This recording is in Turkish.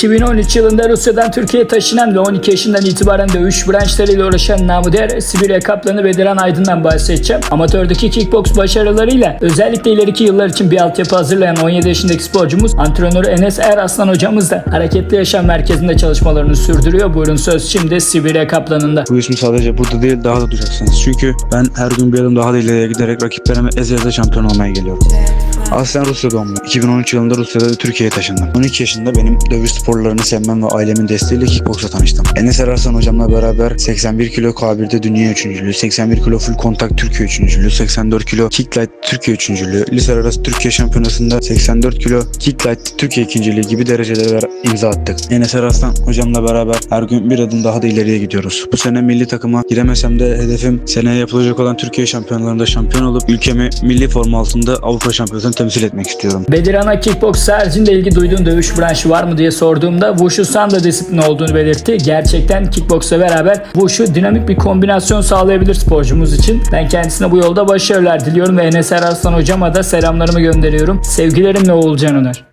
2013 yılında Rusya'dan Türkiye'ye taşınan ve 12 yaşından itibaren dövüş branşlarıyla uğraşan namı değer Sibirya Kaplanı Bediran Aydın'dan bahsedeceğim. Amatördeki kickbox başarılarıyla özellikle ileriki yıllar için bir altyapı hazırlayan 17 yaşındaki sporcumuz antrenörü Enes Eraslan hocamız da Hareketli Yaşam Merkezi'nde çalışmalarını sürdürüyor. Buyurun söz şimdi Sibirya Kaplanı'nda. Bu ismi sadece burada değil daha da duyacaksınız. Çünkü ben her gün bir adım daha da ileriye giderek rakiplerime eze şampiyon olmaya geliyorum. Aslen Rusya doğumlu. 2013 yılında Rusya'da Türkiye'ye taşındım. 12 yaşında benim dövüş sporlarını sevmem ve ailemin desteğiyle kickboksa tanıştım. Enes Eraslan hocamla beraber 81 kilo K1'de dünya üçüncülüğü, 81 kilo full kontak Türkiye üçüncülüğü, 84 kilo kicklight Türkiye üçüncülüğü, lise arası Türkiye şampiyonasında 84 kilo kicklight Türkiye ikinciliği gibi derecelere imza attık. Enes Eraslan hocamla beraber her gün bir adım daha da ileriye gidiyoruz. Bu sene milli takıma giremesem de hedefim seneye yapılacak olan Türkiye şampiyonlarında şampiyon olup ülkemi milli forma altında Avrupa şampiyonasını temsil etmek istiyorum. Bediran'a kickbox haricinde ilgi duyduğun dövüş branşı var mı diye sorduğumda Wushu Sanda disiplini olduğunu belirtti. Gerçekten kickboxla beraber Wushu dinamik bir kombinasyon sağlayabilir sporcumuz için. Ben kendisine bu yolda başarılar diliyorum ve Enes Eraslan hocama da selamlarımı gönderiyorum. Sevgilerimle Oğulcan Öner.